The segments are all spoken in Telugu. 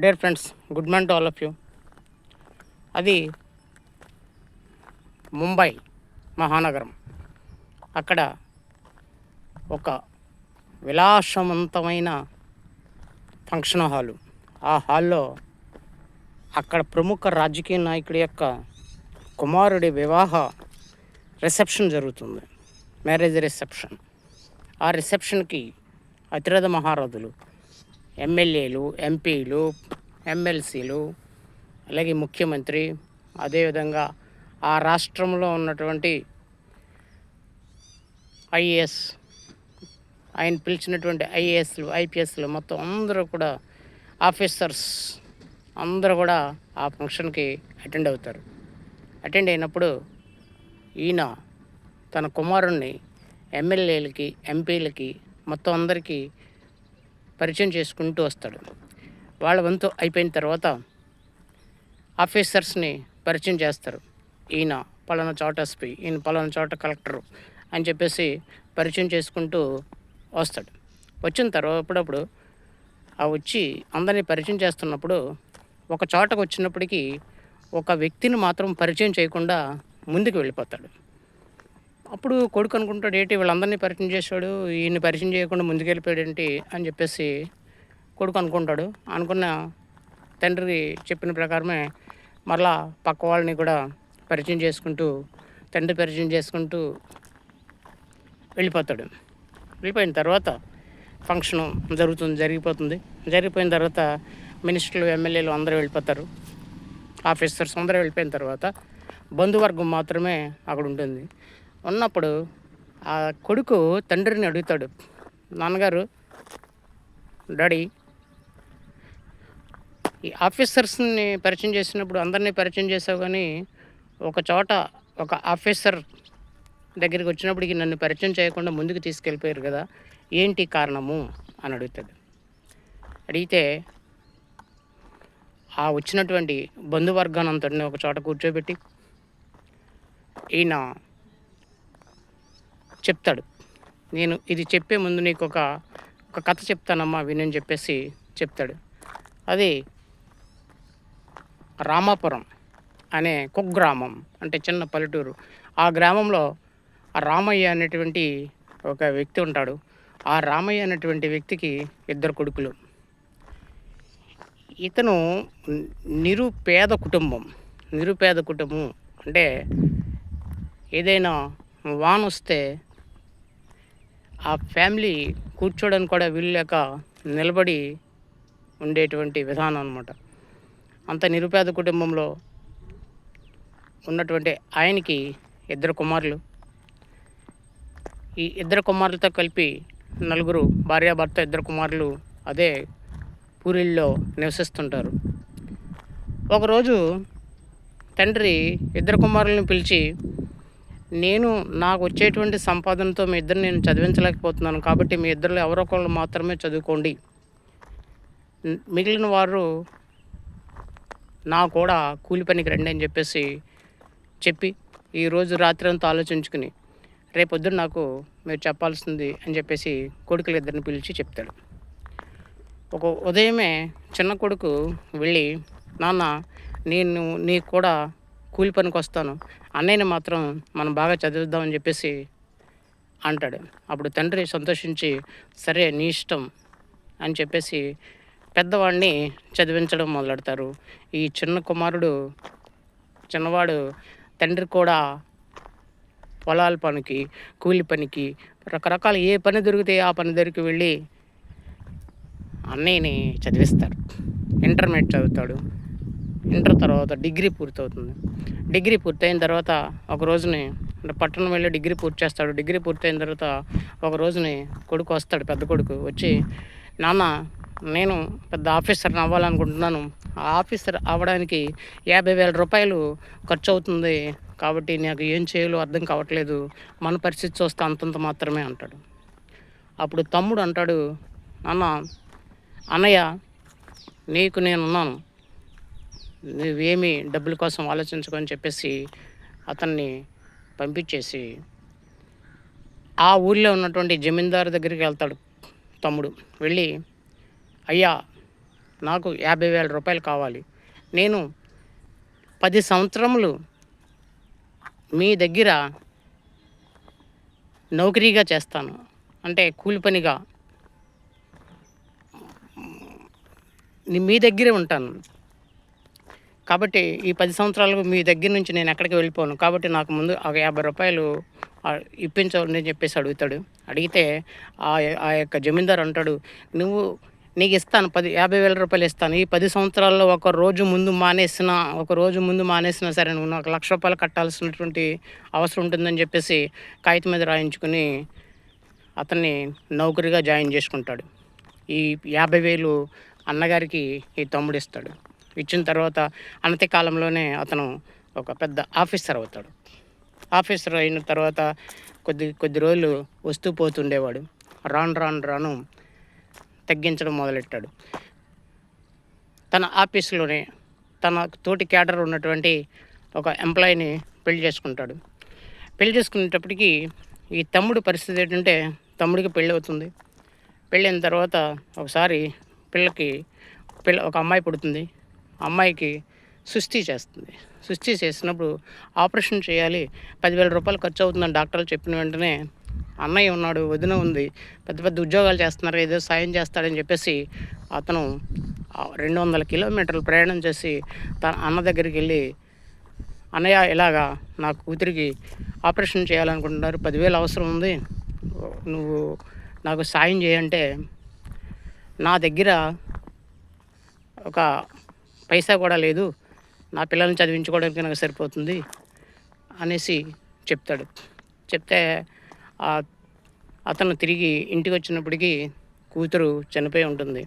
Dear friends good morning to all of you అది ముంబై మహానగరం అక్కడ ఒక విలాసవంతమైన ఫంక్షన్ హాలు ఆ హాల్లో అక్కడ ప్రముఖ రాజకీయ నాయకుడి యొక్క కుమారుడి వివాహ రిసెప్షన్ జరుగుతుంది. మ్యారేజ్ రిసెప్షన్ ఆ రిసెప్షన్కి అతిరథ మహారథులు ఎమ్మెల్యేలు ఎంపీలు ఎమ్మెల్సీలు అలాగే ముఖ్యమంత్రి అదేవిధంగా ఆ రాష్ట్రంలో ఉన్నటువంటి ఐఏఎస్ ఆయన పిలిచినటువంటి ఐఏఎస్లు ఐపీఎస్లు మొత్తం అందరూ కూడా ఆఫీసర్స్ అందరూ కూడా ఆ ఫంక్షన్కి అటెండ్ అవుతారు. అటెండ్ అయినప్పుడు ఈయన తన కుమారుణ్ణి ఎమ్మెల్యేలకి ఎంపీలకి మొత్తం అందరికీ పరిచయం చేసుకుంటూ వస్తాడు. వాళ్ళ వంతు అయిపోయిన తర్వాత ఆఫీసర్స్ని పరిచయం చేస్తారు. ఈయన పలానా చోట ఎస్పీ ఈయన పలానా చోట కలెక్టరు అని చెప్పేసి పరిచయం చేసుకుంటూ వస్తాడు. వచ్చిన తర్వాత అప్పుడప్పుడు ఆ వచ్చి అందరినీ పరిచయం చేస్తున్నప్పుడు ఒక చోటకు వచ్చినప్పటికీ ఒక వ్యక్తిని మాత్రం పరిచయం చేయకుండా ముందుకు వెళ్ళిపోతాడు. అప్పుడు కొడుకు అనుకుంటాడు ఏంటి వీళ్ళందరినీ పరిచయం చేశాడు ఈయన్ని పరిచయం చేయకుండా ముందుకెళ్ళిపోయాడు ఏంటి అని చెప్పేసి కొడుకు అనుకుంటాడు. అనుకున్న తండ్రి చెప్పిన ప్రకారమే మరలా పక్క వాళ్ళని కూడా పరిచయం చేసుకుంటూ తండ్రి పరిచయం చేసుకుంటూ వెళ్ళిపోతాడు. వెళ్ళిపోయిన తర్వాత ఫంక్షన్ జరుగుతుంది జరిగిపోతుంది. జరిగిపోయిన తర్వాత మినిస్టర్లు ఎమ్మెల్యేలు అందరూ వెళ్ళిపోతారు. ఆఫీసర్స్ అందరూ వెళ్ళిపోయిన తర్వాత బంధువర్గం మాత్రమే అక్కడ ఉంటుంది. ఉన్నప్పుడు ఆ కొడుకు తండ్రిని అడుగుతాడు నాన్నగారు డాడీ ఈ ఆఫీసర్స్ని పరిచయం చేసినప్పుడు అందరినీ పరిచయం చేసావు కానీ ఒక చోట ఒక ఆఫీసర్ దగ్గరికి వచ్చినప్పటికి నన్ను పరిచయం చేయకుండా ముందుకు తీసుకెళ్ళిపోయారు కదా ఏంటి కారణము? అని అడుగుతాడు. అడిగితే ఆ వచ్చినటువంటి బంధువర్గానంతటిని ఒక చోట కూర్చోబెట్టి ఈయన చెప్తాడు. నేను ఇది చెప్పే ముందు నీకు ఒక ఒక కథ చెప్తానమ్మా వినని చెప్పేసి చెప్తాడు. అది రామాపురం అనే కుగ్రామం అంటే చిన్న పల్లెటూరు. ఆ గ్రామంలో రామయ్య అనేటువంటి ఒక వ్యక్తి ఉంటాడు. ఆ రామయ్య అనేటువంటి వ్యక్తికి ఇద్దరు కొడుకులు. ఇతను నిరుపేద కుటుంబం. నిరుపేద కుటుంబం అంటే ఏదైనా వాన్ వస్తే ఆ ఫ్యామిలీ కూర్చోడానికి కూడా వీల్లేక నిలబడి ఉండేటువంటి విధానం అనమాట అంత నిరుపేద కుటుంబంలో ఉన్నటువంటి ఆయనకి ఇద్దరు కుమారులు. ఈ ఇద్దరు కుమారులతో కలిపి నలుగురు భార్యాభర్త ఇద్దరు కుమారులు అదే పూరిల్లో నివసిస్తుంటారు. ఒకరోజు తండ్రి ఇద్దరు కుమారులను పిలిచి నేను నాకు వచ్చేటువంటి సంపాదనతో మీ ఇద్దరు నేను చదివించలేకపోతున్నాను కాబట్టి మీ ఇద్దరు ఎవరో ఒకళ్ళు మాత్రమే చదువుకోండి. మిగిలిన వారు నా కూడా కూలి పనికి రండి అని చెప్పేసి చెప్పి ఈరోజు రాత్రి అంతా ఆలోచించుకుని రేపొద్దున నాకు మీరు చెప్పాల్సింది అని చెప్పేసి కొడుకులు ఇద్దరిని పిలిచి చెప్తాడు. ఒక ఉదయమే చిన్న కొడుకు వెళ్ళి నాన్న నేను నీకు కూడా కూలి పనికి వస్తాను. అన్నయ్యని మాత్రం మనం బాగా చదివిద్దామని చెప్పేసి అంటాడు. అప్పుడు తండ్రి సంతోషించి సరే నీ ఇష్టం అని చెప్పేసి పెద్దవాడిని చదివించడం మొదలెడతారు. ఈ చిన్న కుమారుడు చిన్నవాడు తండ్రి కూడా పొలాల పనికి కూలి పనికి రకరకాల ఏ పని దొరికితే ఆ పని దగ్గరికి వెళ్ళి అన్నయ్యని చదివిస్తారు. ఇంటర్మీడియట్ చదువుతాడు. ఇంటర్ తర్వాత డిగ్రీ పూర్తవుతుంది. డిగ్రీ పూర్తయిన తర్వాత ఒక రోజుని అంటే పట్టణం వెళ్ళి డిగ్రీ పూర్తి చేస్తాడు. డిగ్రీ పూర్తయిన తర్వాత ఒక రోజుని కొడుకు వస్తాడు పెద్ద కొడుకు. వచ్చి నాన్న నేను పెద్ద ఆఫీసర్ని అవ్వాలనుకుంటున్నాను. ఆ ఆఫీసర్ అవ్వడానికి యాభై వేల రూపాయలు ఖర్చు అవుతుంది కాబట్టి నాకు ఏం చేయాలో అర్థం కావట్లేదు. మన పరిస్థితి చూస్తే అంతంత మాత్రమే అంటాడు. అప్పుడు తమ్ముడు అంటాడు నాన్న అన్నయ్య నీకు నేనున్నాను. నువ్వేమి డబ్బుల కోసం ఆలోచించుకొని చెప్పేసి అతన్ని పంపించేసి ఆ ఊళ్ళో ఉన్నటువంటి జమీందారు దగ్గరికి వెళ్తాడు తమ్ముడు. వెళ్ళి అయ్యా నాకు యాభై వేల రూపాయలు కావాలి. నేను పది సంవత్సరములు మీ దగ్గర నౌకరీగా చేస్తాను. అంటే కూలి పనిగా. మీ దగ్గరే ఉంటాను. కాబట్టి ఈ పది సంవత్సరాలకు మీ దగ్గర నుంచి నేను ఎక్కడికి వెళ్ళిపోను. కాబట్టి నాకు ముందు ఒక యాభై రూపాయలు ఇప్పించవని చెప్పేసి అడుగుతాడు. అడిగితే ఆ ఆ యొక్క జమీందారు అంటాడు నువ్వు నీకు ఇస్తాను పది యాభై వేల రూపాయలు ఇస్తాను. ఈ పది సంవత్సరాల్లో ఒక రోజు ముందు మానేసిన ఒక రోజు ముందు మానేసినా సరే నువ్వు నాకు లక్ష రూపాయలు కట్టాల్సినటువంటి అవసరం ఉంటుందని చెప్పేసి కాగితం మీద రాయించుకుని అతన్ని నౌకరిగా జాయిన్ చేసుకుంటాడు. ఈ యాభై వేలు అన్నగారికి ఈ తమ్ముడు ఇస్తాడు. ఇచ్చిన తర్వాత అనతి కాలంలోనే అతను ఒక పెద్ద ఆఫీసర్ అవుతాడు. ఆఫీసర్ అయిన తర్వాత కొద్ది కొద్ది రోజులు వస్తూ పోతుండేవాడు. రాను రాను రాను తగ్గించడం మొదలెట్టాడు. తన ఆఫీసులోనే తన తోటి క్యాడర్ ఉన్నటువంటి ఒక ఎంప్లాయీని పెళ్ళి చేసుకుంటాడు. పెళ్ళి చేసుకునేటప్పటికి ఈ తమ్ముడు పరిస్థితి ఏంటంటే తమ్ముడికి పెళ్ళి అవుతుంది. పెళ్ళైన తర్వాత ఒకసారి పిల్లకి పిల్ల ఒక అమ్మాయి పుడుతుంది. అమ్మాయికి సుస్థి చేస్తుంది. సుస్థి చేసినప్పుడు ఆపరేషన్ చేయాలి. పదివేల రూపాయలు ఖర్చు అవుతుందని డాక్టర్లు చెప్పిన వెంటనే అన్నయ్య ఉన్నాడు వదిన ఉంది. పెద్ద పెద్ద ఉద్యోగాలు చేస్తున్నారు ఏదో సాయం చేస్తాడని చెప్పేసి అతను రెండు వందల కిలోమీటర్లు ప్రయాణం చేసి తన అన్న దగ్గరికి వెళ్ళి అన్నయ్య ఇలాగా నా కూతురికి ఆపరేషన్ చేయాలనుకుంటున్నారు పదివేలు అవసరం ఉంది. నువ్వు నాకు సాయం చేయంటే నా దగ్గర ఒక పైసా కూడా లేదు. నా పిల్లల్ని చదివించుకోవడానికి నాకు సరిపోతుంది అనేసి చెప్తాడు. చెప్తే అతను తిరిగి ఇంటికి వచ్చినప్పటికీ కూతురు చనిపోయి ఉంటుంది.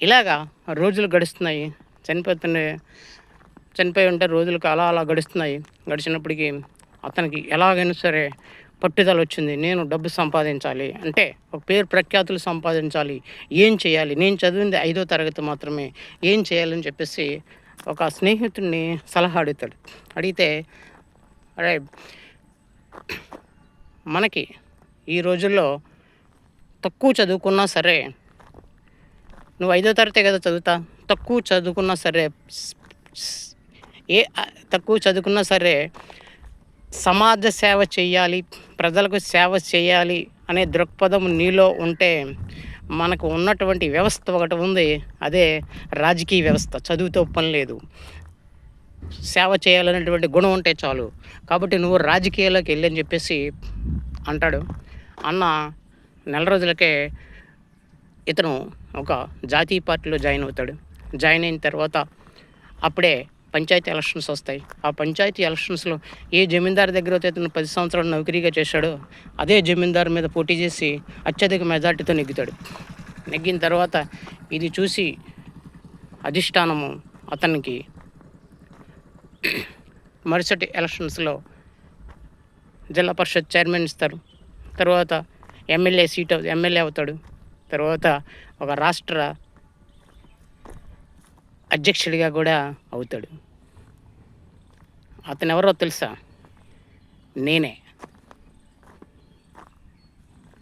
ఇలాగా రోజులు గడుస్తున్నాయి. చనిపోతుండే చనిపోయి ఉంటే రోజులకు అలా అలా గడుస్తున్నాయి. గడిచినప్పటికీ అతనికి ఎలాగైనా సరే పట్టుదల వచ్చింది. నేను డబ్బు సంపాదించాలి. అంటే ఒక పేరు ప్రఖ్యాతులు సంపాదించాలి. ఏం చేయాలి? నేను చదివింది ఐదో తరగతి మాత్రమే. ఏం చేయాలని చెప్పేసి ఒక స్నేహితుడిని సలహా అడుగుతాడు. అడిగితే అరే మనకి ఈ రోజుల్లో తక్కువ చదువుకున్నా సరే నువ్వు ఐదో తరగతి కదా చదువుతా? తక్కువ చదువుకున్నా సరే ఏ తక్కువ చదువుకున్నా సరే సమాజ సేవ చేయాలి ప్రజలకు సేవ చేయాలి అనే దృక్పథం నీలో ఉంటే మనకు ఉన్నటువంటి వ్యవస్థ ఒకటి ఉంది. అదే రాజకీయ వ్యవస్థ. చదువుతో పని లేదు. సేవ చేయాలనేటువంటి గుణం ఉంటే చాలు. కాబట్టి నువ్వు రాజకీయాల్లోకి వెళ్ళని చెప్పేసి అంటాడు. అన్న నెల రోజులకే ఇతను ఒక జాతీయ పార్టీలో జాయిన్ అవుతాడు. జాయిన్ అయిన తర్వాత అప్పుడే పంచాయతీ ఎలక్షన్స్ వస్తాయి. ఆ పంచాయతీ ఎలక్షన్స్లో ఏ జమీందారు దగ్గర అయితే ఇతను పది సంవత్సరాలు నౌకరీగా చేశాడో అదే జమీందారు మీద పోటీ చేసి అత్యధిక మెజార్టీతో నెగ్గుతాడు. నెగ్గిన తర్వాత ఇది చూసి అధిష్టానము అతనికి మరుసటి ఎలక్షన్స్లో జిల్లా పరిషత్ చైర్మన్ ఇస్తారు. తర్వాత ఎమ్మెల్యే సీట్ ఎమ్మెల్యే అవుతాడు. తర్వాత ఒక రాష్ట్ర అధ్యక్షుడిగా కూడా అవుతాడు. అతను ఎవరో తెలుసా? నేనే.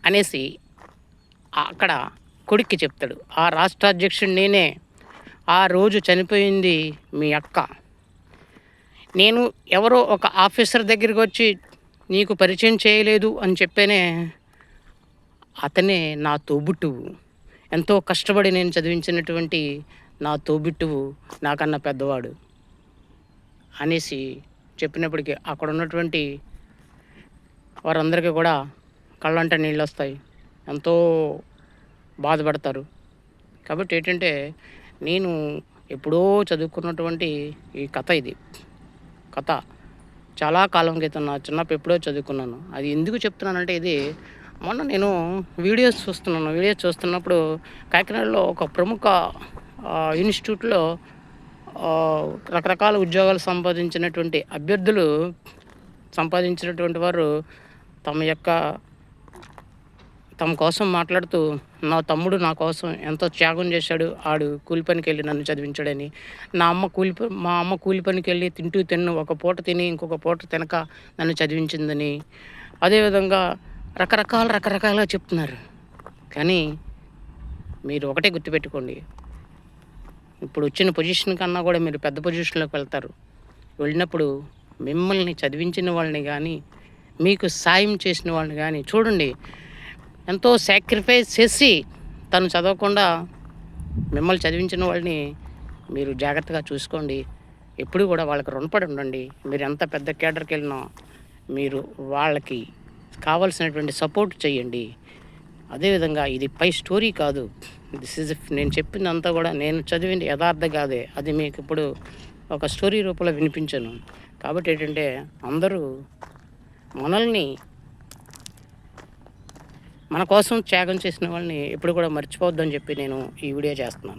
అనేసి అక్కడ కొడుక్కి చెప్తాడు. ఆ రాష్ట్ర అధ్యక్షుడు నేనే. ఆ రోజు చనిపోయింది మీ అక్క. నేను ఎవరో ఒక ఆఫీసర్ దగ్గరికి వచ్చి నీకు పరిచయం చేయలేదు అని చెప్పేనే అతనే నా తోబుట్టువు ఎంతో కష్టపడి నేను చదివించినటువంటి నా తోబిట్టువు నాకన్నా పెద్దవాడు అనేసి చెప్పినప్పటికీ అక్కడ ఉన్నటువంటి వారందరికీ కూడా కళ్ళంట నీళ్ళు వస్తాయి ఎంతో బాధపడతారు. కాబట్టి ఏంటంటే నేను ఎప్పుడో చదువుకున్నటువంటి ఈ కథ ఇది. కథ చాలా కాలం క్రితం నా చిన్నప్పుడు ఎప్పుడో చదువుకున్నాను. అది ఎందుకు చెప్తున్నానంటే ఇది మొన్న నేను వీడియోస్ చూస్తున్నాను. వీడియోస్ చూస్తున్నప్పుడు కాకినాడలో ఒక ప్రముఖ ఇన్స్టిట్యూట్లో రకరకాల ఉద్యోగాలు సంపాదించినటువంటి అభ్యర్థులు సంపాదించినటువంటి వారు తమ యొక్క తమ కోసం మాట్లాడుతూ నా తమ్ముడు నా కోసం ఎంతో త్యాగం చేశాడు ఆడు కూలి పనికి వెళ్ళి నన్ను చదివించాడని. నా అమ్మ కూలి మా అమ్మ కూలి పనికి వెళ్ళి తింటూ తిన్ను ఒక పూట తిని ఇంకొక పూట తినక నన్ను చదివించిందని. అదేవిధంగా రకరకాల రకరకాలుగా చెప్తున్నారు. కానీ మీరు ఒకటే గుర్తుపెట్టుకోండి ఇప్పుడు వచ్చిన పొజిషన్ కన్నా కూడా మీరు పెద్ద పొజిషన్లోకి వెళ్తారు. వెళ్ళినప్పుడు మిమ్మల్ని చదివించిన వాళ్ళని కానీ మీకు సాయం చేసిన వాళ్ళని కానీ చూడండి. ఎంతో సాక్రిఫైస్ చేసి తను చదవకుండా మిమ్మల్ని చదివించిన వాళ్ళని మీరు జాగ్రత్తగా చూసుకోండి. ఎప్పుడు కూడా వాళ్ళకి రుణపడి ఉండండి. మీరు ఎంత పెద్ద కేటర్కి వెళ్ళినా మీరు వాళ్ళకి కావాల్సినటువంటి సపోర్ట్ చేయండి. అదేవిధంగా ఇది పై స్టోరీ కాదు. దిస్ ఇస్ నేను చెప్పిందంతా కూడా నేను చదివింది యథార్థ కాదే. అది మీకు ఇప్పుడు ఒక స్టోరీ రూపంలో వినిపించాను. కాబట్టి ఏంటంటే అందరూ మనల్ని మన కోసం త్యాగం చేసిన వాళ్ళని ఎప్పుడు కూడా మర్చిపోవద్దని చెప్పి నేను ఈ వీడియో చేస్తున్నాను.